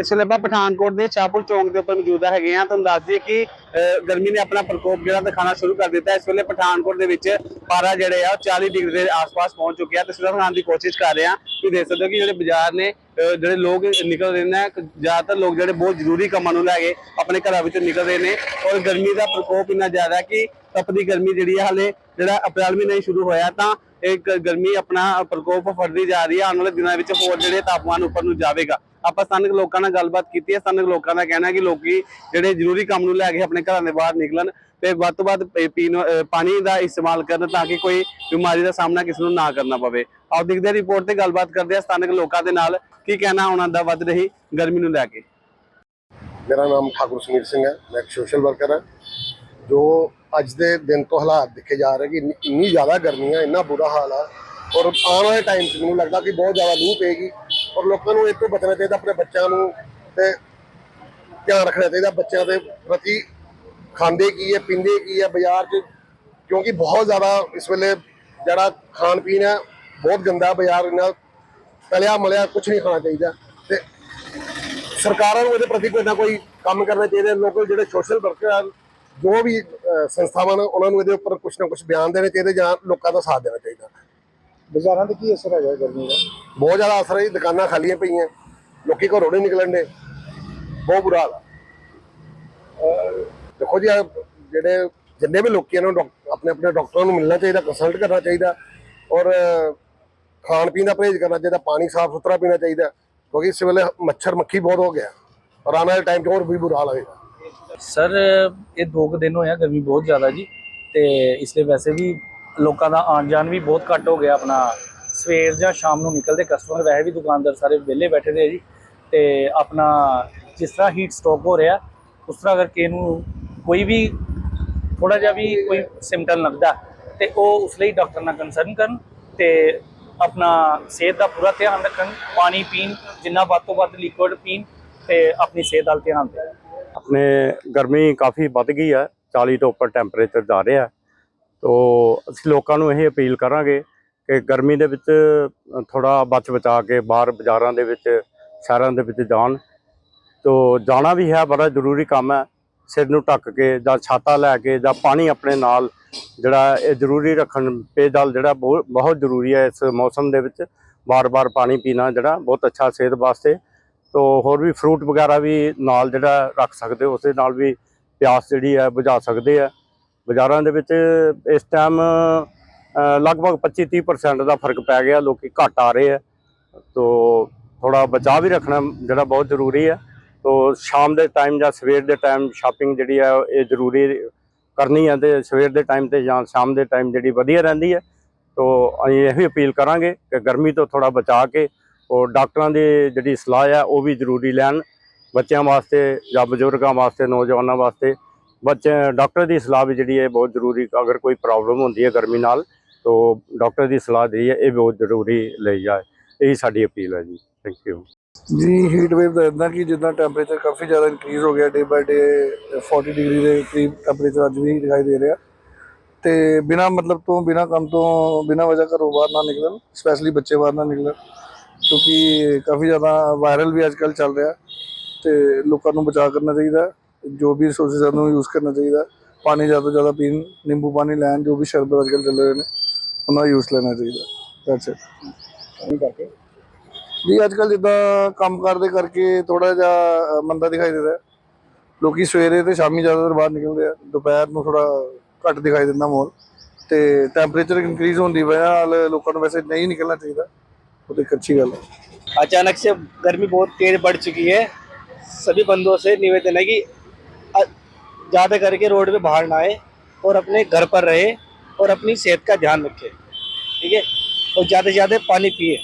ਇਸ ਵੇਲੇ ਆਪਾਂ ਪਠਾਨਕੋਟ ਦੇ ਚਾਪੁਰ ਚੌਂਕ ਦੇ ਉੱਪਰ ਮੌਜੂਦ ਹੈਗੇ ਆ ਤੁਹਾਨੂੰ ਦੱਸ ਦਈਏ ਕਿ ਗਰਮੀ ਨੇ ਆਪਣਾ ਪ੍ਰਕੋਪ ਜਿਹੜਾ ਦਿਖਾਣਾ ਸ਼ੁਰੂ ਕਰ ਦਿੱਤਾ। ਇਸ ਵੇਲੇ ਪਠਾਨਕੋਟ ਦੇ ਵਿੱਚ ਪਾਰਾ ਜਿਹੜੇ ਆ 40 ਡਿਗਰੀ ਦੇ ਆਸ-ਪਾਸ ਪਹੁੰਚ ਚੁੱਕਿਆ ਤਸਵੀਰਾਂ ਬਣਾਉਣ ਦੀ ਕੋਸ਼ਿਸ਼ ਕਰ ਰਹੇ ਆ ਤੁਸੀਂ ਦੇਖ ਸਕਦੇ ਹੋ ਕਿ ਜਿਹੜੇ ਬਾਜ਼ਾਰ ਨੇ ਜਿਹੜੇ ਲੋਕ ਨਿਕਲ ਰਹੇ ਨੇ ਜ਼ਿਆਦਾਤਰ ਲੋਕ ਜਿਹੜੇ ਬਹੁਤ ਜ਼ਰੂਰੀ ਕੰਮਾਂ ਨੂੰ ਲੈ ਕੇ ਆਪਣੇ ਘਰਾਂ ਵਿੱਚੋਂ ਨਿਕਲ ਰਹੇ ਨੇ। ਔਰ ਗਰਮੀ ਦਾ ਪ੍ਰਕੋਪ ਇੰਨਾ ਜ਼ਿਆਦਾ ਕਿ ਤਪਦੀ ਗਰਮੀ ਜਿਹੜੀ ਹੈ ਹਾਲੇ ਜਿਹੜਾ ਅਪ੍ਰੈਲ ਮਹੀਨਾ ਹੀ ਸ਼ੁਰੂ ਹੋਇਆ, ਤਾਂ ਇਹ ਗਰਮੀ ਆਪਣਾ ਪ੍ਰਕੋਪ ਫੜਦੀ ਜਾ ਰਹੀ ਹੈ ਆਉਣ ਵਾਲੇ ਦਿਨਾਂ ਵਿੱਚ ਹੋਰ ਜਿਹੜੇ ਤਾਪਮਾਨ ਉੱਪਰ ਨੂੰ ਜਾਵੇਗਾ। ਆਪਾਂ ਸਥਾਨਕ ਲੋਕਾਂ ਨਾਲ ਗੱਲਬਾਤ ਕੀਤੀ ਹੈ, ਸਥਾਨਕ ਲੋਕਾਂ ਦਾ ਕਹਿਣਾ ਹੈ ਕਿ ਲੋਕੀ ਜਿਹੜੇ ਜ਼ਰੂਰੀ ਕੰਮ ਨੂੰ ਲੈ ਕੇ ਆਪਣੇ ਘਰਾਂ ਦੇ ਬਾਹਰ ਨਿਕਲਣ ਤੇ ਵੱਧ ਤੋਂ ਵੱਧ ਪੀਣ ਪਾਣੀ ਦਾ ਇਸਤੇਮਾਲ ਕਰਨ ਤਾਂ ਕਿ ਕੋਈ ਬਿਮਾਰੀ ਦਾ ਸਾਹਮਣਾ ਕਿਸੇ ਨੂੰ ਨਾ ਕਰਨਾ ਪਵੇ। ਆਓ ਦੇਖਦੇ ਰਿਪੋਰਟ ਤੇ ਗੱਲਬਾਤ ਕਰਦੇ ਹਾਂ ਸਥਾਨਕ ਲੋਕਾਂ ਦੇ ਨਾਲ ਕੀ ਕਹਿਣਾ ਉਹਨਾਂ ਦਾ ਵੱਧ ਰਹੀ ਗਰਮੀ ਨੂੰ ਲੈ ਕੇ। ਮੇਰਾ ਨਾਮ ਠਾਕੁਰ ਸੁਨੀਲ ਸਿੰਘ ਹੈ, ਮੈਂ ਇੱਕ ਸੋਸ਼ਲ ਵਰਕਰ ਹਾਂ। ਜੋ ਅੱਜ ਦੇ ਦਿਨ ਤੋਂ ਹਾਲਾਤ ਦੇਖੇ ਜਾ ਰਹੇ ਕਿ ਇੰਨੀ- ਜ਼ਿਆਦਾ ਗਰਮੀ ਆ, ਇੰਨਾ ਬੁਰਾ ਹਾਲ ਆ। ਔਰ ਆਉਣ ਵਾਲੇ ਟਾਈਮ 'ਚ ਮੈਨੂੰ ਲੱਗਦਾ ਕਿ ਬਹੁਤ ਜ਼ਿਆਦਾ ਲੂ ਪਏਗੀ। ਔਰ ਲੋਕਾਂ ਨੂੰ ਇਹ ਤੋਂ ਬਚਣਾ ਚਾਹੀਦਾ, ਆਪਣੇ ਬੱਚਿਆਂ ਨੂੰ ਤੇ ਧਿਆਨ ਰੱਖਣਾ ਚਾਹੀਦਾ, ਬੱਚਿਆਂ ਦੇ ਪ੍ਰਤੀ ਖਾਂਦੇ ਕੀ ਹੈ, ਪੀਂਦੇ ਕੀ ਹੈ, ਬਾਜ਼ਾਰ 'ਚ, ਕਿਉਂਕਿ ਬਹੁਤ ਜ਼ਿਆਦਾ ਇਸ ਵੇਲੇ ਜਿਹੜਾ ਖਾਣ ਪੀਣ ਹੈ, ਬਹੁਤ ਗੰਦਾ ਬਾਜ਼ਾਰ ਇਹਨਾਂ ਤਲਿਆ ਮਲਿਆ ਕੁਝ ਨਹੀਂ ਖਾਣਾ ਚਾਹੀਦਾ ਤੇ ਸਰਕਾਰਾਂ ਨੂੰ ਇਹਦੇ ਪ੍ਰਤੀ ਕੋਈ ਨਾ ਕੋਈ ਕੰਮ ਕਰਨਾ ਚਾਹੀਦਾ ਲੋਕਲ ਜਿਹੜੇ ਸੋਸ਼ਲ ਵਰਕਰ ਆ ਜੋ ਵੀ ਸੰਸਥਾਵਾਂ ਨੇ, ਉਹਨਾਂ ਨੂੰ ਇਹਦੇ ਉੱਪਰ ਕੁਝ ਨਾ ਕੁਝ ਬਿਆਨ ਦੇਣੇ ਚਾਹੀਦੇ ਜਾਂ ਲੋਕਾਂ ਦਾ ਸਾਥ ਦੇਣਾ ਬਾਜ਼ਾਰਾਂ ਤੇ ਕੀ ਅਸਰ ਹੈਗਾ ਗਰਮੀ ਦਾ? ਬਹੁਤ ਜ਼ਿਆਦਾ ਅਸਰ ਹੈ ਜੀ, ਦੁਕਾਨਾਂ ਖਾਲੀਆਂ ਪਈਆਂ। ਲੋਕੀ ਘਰੋਂ ਨਹੀਂ ਨਿਕਲਣ ਦੇ। ਬਹੁਤ ਬੁਰਾ ਹਾਲ ਆ। ਅਹ, ਦੇਖੋ ਜੀ ਆਹ ਜਿਹੜੇ ਜਿੰਨੇ ਵੀ ਲੋਕੀ ਇਹਨਾਂ ਨੂੰ ਡਾਕ- ਆਪਣੇ ਆਪਣੇ ਡਾਕਟਰਾਂ ਨੂੰ ਮਿਲਣਾ ਚਾਹੀਦਾ ਕੰਸਲਟ ਕਰਨਾ ਚਾਹੀਦਾ। ਔਰ ਅਹ, ਖਾਣ ਪੀਣ ਦਾ ਪਰਹੇਜ਼ ਕਰਨਾ ਚਾਹੀਦਾ ਪਾਣੀ ਸਾਫ਼ ਸੁਥਰਾ ਪੀਣਾ ਚਾਹੀਦਾ। ਕਿਉਂਕਿ ਇਸ ਵੇਲੇ ਮੱਛਰ ਮੱਖੀ ਬਹੁਤ ਹੋ ਗਿਆ। ਔਰ ਆਉਣ ਵਾਲੇ ਟਾਈਮ 'ਚ ਹੋਰ ਵੀ ਬੁਰਾ ਹਾਲ ਹੋਏਗਾ। ਸਰ ਇਹ ਦੋ ਕੁ ਦਿਨ ਹੋਇਆ ਗਰਮੀ ਬਹੁਤ ਜ਼ਿਆਦਾ ਜੀ। ਤੇ ਇਸ ਲਈ ਵੈਸੇ ਵੀ ਲੋਕਾਂ ਦਾ ਆਉਣ ਜਾਣ ਵੀ ਬਹੁਤ ਘੱਟ ਹੋ ਗਿਆ ਆਪਣਾ। ਸਵੇਰ ਜਾਂ ਸ਼ਾਮ ਨੂੰ ਨਿਕਲਦੇ ਕਸਟਮਰ ਵੈਸੇ ਵੀ ਦੁਕਾਨਦਾਰ ਸਾਰੇ ਵਿਹਲੇ ਬੈਠੇ ਦੇ ਜੀ। ਤੇ ਆਪਣਾ ਜਿਸ ਤਰ੍ਹਾਂ ਹੀਟ ਸਟ੍ਰੋਕ ਹੋ ਰਿਹਾ, ਉਸ ਤਰ੍ਹਾਂ ਕਰਕੇ ਇਹਨੂੰ ਕੋਈ ਵੀ ਥੋੜਾ ਜਿਹਾ ਵੀ ਕੋਈ ਸਿੰਪਟਮ ਲੱਗਦਾ, ਤੇ ਉਹ ਉਸ ਲਈ ਡਾਕਟਰ ਨਾਲ ਕੰਸਰਨ ਕਰਨ ਤੇ ਆਪਣਾ ਸਿਹਤ ਦਾ ਪੂਰਾ ਧਿਆਨ ਰੱਖਣ, ਪਾਣੀ ਪੀਣ, ਜਿੰਨਾ ਵੱਧ ਤੋਂ ਵੱਧ ਲਿਕੁਇਡ ਪੀਣ ਤੇ ਆਪਣੀ ਸਿਹਤ ਦਾ ਧਿਆਨ ਦੇਣ। ਆਪਣੇ ਗਰਮੀ ਕਾਫੀ ਵੱਧ ਗਈ ਹੈ 40 ਤੋਂ ਉੱਪਰ ਟੈਂਪਰੇਚਰ ਜਾ ਰਿਹਾ। ਤੋ ਅਸੀਂ ਲੋਕਾਂ ਨੂੰ ਇਹ ਅਪੀਲ ਕਰਾਂਗੇ ਕਿ ਗਰਮੀ ਦੇ ਵਿੱਚ ਥੋੜਾ ਬਚ ਬਚਾ ਕੇ ਬਾਹਰ ਬਾਜ਼ਾਰਾਂ ਦੇ ਵਿੱਚ, ਸ਼ਹਿਰਾਂ ਦੇ ਵਿੱਚ ਜਾਣ। ਤੋ ਜਾਣਾ ਵੀ ਹੈ, ਬੜਾ ਜ਼ਰੂਰੀ ਕੰਮ ਹੈ, ਸਿਰ ਨੂੰ ਢੱਕ ਕੇ ਜਾਂ ਛਾਤਾ ਲੈ ਕੇ ਜਾਂ ਪਾਣੀ ਆਪਣੇ ਨਾਲ ਜਿਹੜਾ ਇਹ ਜ਼ਰੂਰੀ ਰੱਖਣ ਪੇਜਲ ਜਿਹੜਾ ਬਹੁਤ ਬਹੁਤ ਜ਼ਰੂਰੀ ਹੈ ਇਸ ਮੌਸਮ ਦੇ ਵਿੱਚ। ਵਾਰ ਵਾਰ ਪਾਣੀ ਪੀਣਾ ਜਿਹੜਾ ਬਹੁਤ ਅੱਛਾ ਸਿਹਤ ਵਾਸਤੇ। ਤੋ ਹੋਰ ਵੀ ਫਰੂਟ ਵਗੈਰਾ ਵੀ ਨਾਲ ਜਿਹੜਾ ਰੱਖ ਸਕਦੇ ਹੋ, ਉਸੇ ਨਾਲ ਵੀ ਪਿਆਸ ਜਿਹੜੀ ਹੈ ਬੁਝਾ ਸਕਦੇ ਆ। ਬਾਜ਼ਾਰਾਂ ਦੇ ਵਿੱਚ ਇਸ ਟਾਈਮ ਲਗਭਗ 25-30% ਦਾ ਫ਼ਰਕ ਪੈ ਗਿਆ, ਲੋਕੀ ਘੱਟ ਆ ਰਹੇ ਆ। ਤੋ ਥੋੜਾ ਬਚਾਅ ਵੀ ਰੱਖਣਾ ਜਿਹੜਾ ਬਹੁਤ ਜ਼ਰੂਰੀ ਹੈ ਤੋ ਸ਼ਾਮ ਦੇ ਟਾਈਮ ਜਾਂ ਸਵੇਰ ਦੇ ਟਾਈਮ ਸ਼ਾਪਿੰਗ ਜਿਹੜੀ ਹੈ ਇਹ ਜ਼ਰੂਰੀ ਕਰਨੀ ਹੈ ਤੇ ਸਵੇਰ ਦੇ ਟਾਈਮ ਤੇ ਜਾਂ ਸ਼ਾਮ ਦੇ ਟਾਈਮ ਜਿਹੜੀ ਵਧੀਆ ਰਹਿੰਦੀ ਹੈ ਤੋ ਅਸੀਂ ਇਹ ਵੀ ਅਪੀਲ ਕਰਾਂਗੇ ਕਿ ਗਰਮੀ ਤੋਂ ਥੋੜਾ ਬਚਾ ਕੇ ਔਰ ਡਾਕਟਰਾਂ ਦੀ ਜਿਹੜੀ ਸਲਾਹ ਆ, ਉਹ ਵੀ ਜ਼ਰੂਰੀ ਲੈਣ। ਬੱਚਿਆਂ ਵਾਸਤੇ ਜਾਂ ਬਜ਼ੁਰਗਾਂ ਵਾਸਤੇ, ਨੌਜਵਾਨਾਂ ਵਾਸਤੇ ਬੱਚੇ ਡਾਕਟਰ ਦੀ ਸਲਾਹ ਵੀ ਜਿਹੜੀ ਹੈ ਬਹੁਤ ਜ਼ਰੂਰੀ, ਅਗਰ ਕੋਈ ਪ੍ਰੋਬਲਮ ਹੁੰਦੀ ਹੈ ਗਰਮੀ ਨਾਲ, ਤੋ ਡਾਕਟਰ ਦੀ ਸਲਾਹ ਜਿਹੜੀ ਹੈ ਇਹ ਬਹੁਤ ਜ਼ਰੂਰੀ ਲਈ ਜਾਏ। ਇਹੀ ਸਾਡੀ ਅਪੀਲ ਹੈ ਜੀ। ਥੈਂਕ ਯੂ ਜੀ ਹੀਟ ਵੇਵ ਦਾ ਇਦਾਂ ਕਿ ਜਿੱਦਾਂ ਟੈਂਪਰੇਚਰ ਕਾਫੀ ਜ਼ਿਆਦਾ ਇਨਕਰੀਜ਼ ਹੋ ਗਿਆ ਡੇ ਬਾਈ ਡੇ 40 ਡਿਗਰੀ ਦੇ ਕਰੀਬ ਟੈਂਪਰੇਚਰ ਅੱਜ ਵੀ ਦਿਖਾਈ ਦੇ ਰਿਹਾ। ਤੇ ਬਿਨਾ ਮਤਲਬ ਤੋਂ, ਬਿਨਾ ਕੰਮ ਤੋਂ, ਬਿਨਾ ਵਜ੍ਹਾ ਘਰੋਂ ਬਾਹਰ ਨਾ ਨਿਕਲਣ ਸਪੈਸ਼ਲੀ ਬੱਚੇ ਬਾਹਰ ਨਾ ਨਿਕਲਣ, ਕਿਉਂਕਿ ਕਾਫੀ ਜ਼ਿਆਦਾ ਵਾਇਰਲ ਵੀ ਅੱਜਕੱਲ ਚੱਲ ਰਿਹਾ, ਤੇ ਲੋਕਾਂ ਨੂੰ ਬਚਾਅ ਕਰਨਾ ਚਾਹੀਦਾ। ਜੋ ਵੀ ਰਿਸੋਰਸਸ ਨੂੰ ਯੂਜ਼ ਕਰਨਾ ਚਾਹੀਦਾ ਪਾਣੀ ਜ਼ਿਆਦਾ ਤੋਂ ਜ਼ਿਆਦਾ ਪੀਣ ਨਿੰਬੂ ਪਾਣੀ ਲੈਣ ਜੋ ਵੀ ਸ਼ਰਬਤ ਅੱਜਕੱਲ ਚੱਲ ਰਹੇ ਨੇ ਉਹਨਾਂ ਦਾ ਯੂਜ਼ ਲੈਣਾ ਚਾਹੀਦਾ ਦੈਟਸ ਇਟ ਜੀ ਅੱਜ ਕੱਲ ਜਿੱਦਾਂ ਕੰਮ ਕਰਦੇ ਕਰਕੇ ਥੋੜਾ ਜਿਹਾ ਅ, ਮੰਦਾ ਦਿਖਾਈ ਦਿੰਦਾ ਹੈ। ਲੋਕੀ ਸਵੇਰੇ ਤੇ ਸ਼ਾਮੀ ਜ਼ਿਆਦਾਤਰ ਬਾਹਰ ਨਿਕਲਦੇ ਆ ਦੁਪਹਿਰ ਨੂੰ ਥੋੜਾ ਘੱਟ ਦਿਖਾਈ ਦਿੰਦਾ ਮਾਹੌਲ ਤੇ ਟੈਂਪਰੇਚਰ ਇਨਕਰੀਜ਼ ਹੋਣ ਦੀ ਵਜ੍ਹਾ ਨਾਲ ਲੋਕਾਂ ਨੂੰ ਵੈਸੇ ਨਹੀਂ ਨਿਕਲਣਾ ਚਾਹੀਦਾ ਉਹ ਤਾਂ ਇੱਕ ਅੱਛੀ ਗੱਲ ਹੈ अचानक से गर्मी बहुत तेज बढ़ चुकी है सभी बंदों से निवेदन है कि अ- ज़्यादा करके रोड पे बाहर ना आए और अपने घर पर रहे और अपनी सेहत का ध्यान रखे ठीक है और ज़्यादा से ज़्यादा पानी पिए